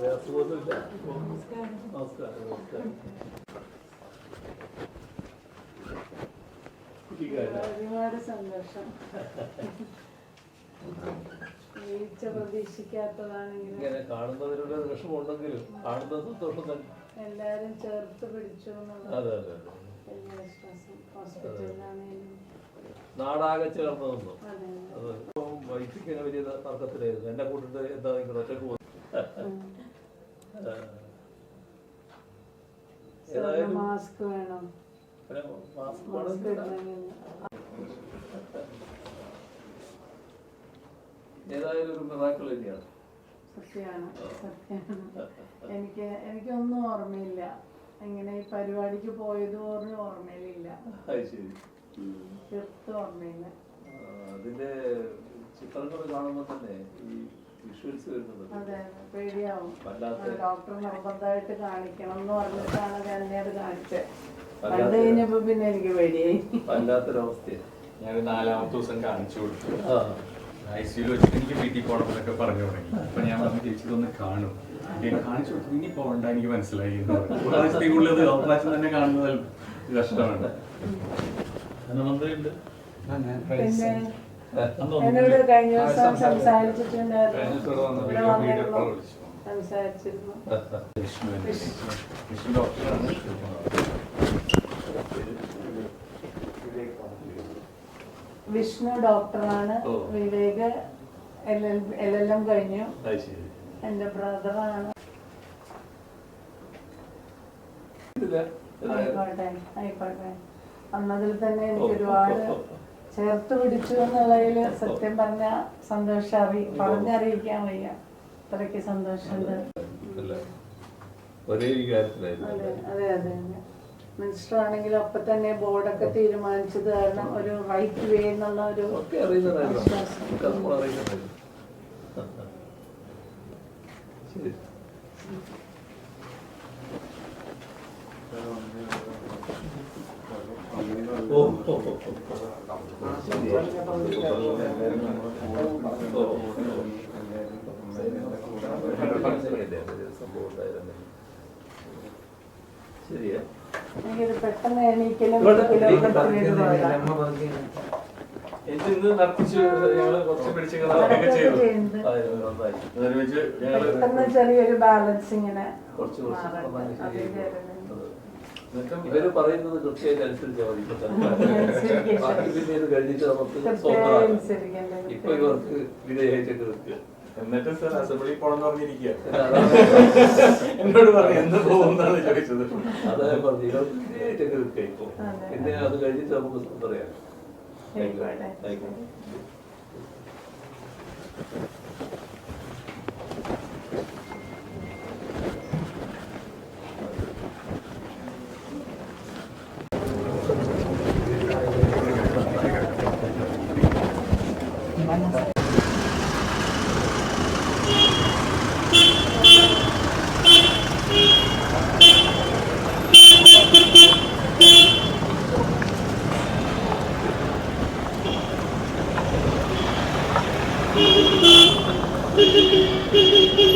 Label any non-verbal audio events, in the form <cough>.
വേറെ അസുഖമൊന്നുമില്ല നമസ്കാരം നമസ്കാരം കുട്ടിക്കാരനാ? ഒരുപാട് സന്തോഷം. വീഴ്ച പ്രതീക്ഷിക്കാത്തതാണെങ്കിലും ഇങ്ങനെ. കാണുന്നതിനുള്ള വിഷമമുണ്ടെങ്കിലും കാണുന്ന സന്തോഷം തന്നെ. എല്ലാരും ചേർത്ത് പിടിച്ചു അതെ അതെ നാടാകെ ചേർന്ന് നിന്നു വലിയ തർക്കത്തിലായിരുന്നു. എന്നെ കൂട്ടിട്ട് എന്താ നിങ്ങൾ ഒറ്റയ്ക്ക് മാസ്ക് വേണം. പിന്നെ മാസ്ക് മാസ്ക് വേണമെന്നില്ല. ഇടണമെങ്കിൽ ഏതായാലും ഒരു മിറാക്കിൾ തന്നെയാണ്. സത്യമാണ് സത്യമാണ്. എനിക്ക് എനിക്കൊന്നും ഓർമ്മയില്ല. എങ്ങനെ ഈ പരിപാടിക്ക് പോയത് പോലും ഓർമ്മയിലില്ല. തീർത്തും ഓർമ്മയില്ല. അതിന്റെ ചിത്രങ്ങൾ കാണുമ്പോൾ തന്നെ ഈ വിഷ്വൽസ് വരുന്നത് അതെ അതെ, പേടിയാവും. വല്ലാത്ത ഡോക്ടർ നിർബന്ധമായിട്ട് കാണിക്കണം എന്ന് പറഞ്ഞിട്ടാണ് ഞാൻ അത് കാണിച്ചത്. കണ്ടു കഴിഞ്ഞപ്പോ പിന്നെ എനിക്ക് പേടിയായി. വല്ലാത്തൊരവസ്ഥയാണ്. ഞാൻ നാലാമത്തെ ദിവസം കാണിച്ചു കൊടുത്തു. ആ. ഐ സിയിൽ വെച്ചിട്ട് എനിക്ക് വീട്ടിൽ പോകണം എന്നൊക്കെ പറഞ്ഞു തുടങ്ങി. അപ്പൊ ഞാൻ പറഞ്ഞു ചേച്ചി ഇതൊന്ന് കാണും. ഞാൻ കാണിച്ചു കൊടുത്തു. ഇനി പോകണ്ട എനിക്ക് മനസ്സിലായി. എന്ന് പറഞ്ഞു. പ്രാവശ്യം തന്നെ കാണുന്നത് കഷ്ടമാണ്. ധനമന്ത്രിയുണ്ട് പിന്നെ എന്നോട് കഴിഞ്ഞ ദിവസം സംസാരിച്ചിട്ടുണ്ടായിരുന്നു. ഇവിടെ വന്നിരുന്നു സംസാരിച്ചിരുന്നു. വിഷ്ണു ഡോക്ടറാണ്. വിവേക് എൽ എൽ എം കഴിഞ്ഞു. എന്റെ ബ്രദറാണ്. ആയിക്കോട്ടെ ആയിക്കോട്ടെ. അന്നതിൽ തന്നെ എനിക്ക് ഒരുപാട് ചേർത്ത് പിടിച്ചു എന്നുള്ളതിൽ സത്യം പറഞ്ഞ സന്തോഷം അറി പറഞ്ഞറിയിക്കാൻ വയ്യ. അത്രയ്ക്ക് സന്തോഷമുണ്ട്. ഒരേ അതെ അതെ മിനിസ്റ്റർ ആണെങ്കിൽ അപ്പൊ തന്നെ ബോർഡൊക്കെ തീരുമാനിച്ചത് കാരണം ഒരു റൈറ്റ് വേ എന്നുള്ള ഒരു വിശ്വാസം. ശരി. പെട്ടെന്ന് എണീക്കലും നടത്തിച്ച് ഞങ്ങൾ കുറച്ച് പിടിച്ച് ചെയ്തു. ചെറിയൊരു ബാലൻസ് ഇങ്ങനെ കുറച്ച് കുറച്ച് മാറട്ടെ. നന്നായി അതിന്റെ ശരിയായി. ഒരു- എന്നിട്ടും ഇവർ പറയുന്നത് കൃത്യമായിട്ട് അനുസരിച്ചാൽ മതി. <laughs> ബാക്കി കഴിഞ്ഞിട്ട് നമുക്ക് ഇപ്പൊ ഇവർക്ക് വിധേയമായിട്ടൊക്കെ നിൽക്കുക എന്നിട്ട് സർ അസംബ്ലി പോണെന്ന് പറഞ്ഞിരിക്കുക എന്നോട് പറഞ്ഞു എന്ന് പോകുന്നാണ് ചോദിച്ചത്. അതാ ഞാൻ പറഞ്ഞു ഇവർക്ക് ഇപ്പൊ. അതെ. പിന്നെ അത് കഴിഞ്ഞിട്ട് നമുക്ക് പറയാം. ആയിക്കോട്ടെ Thank you.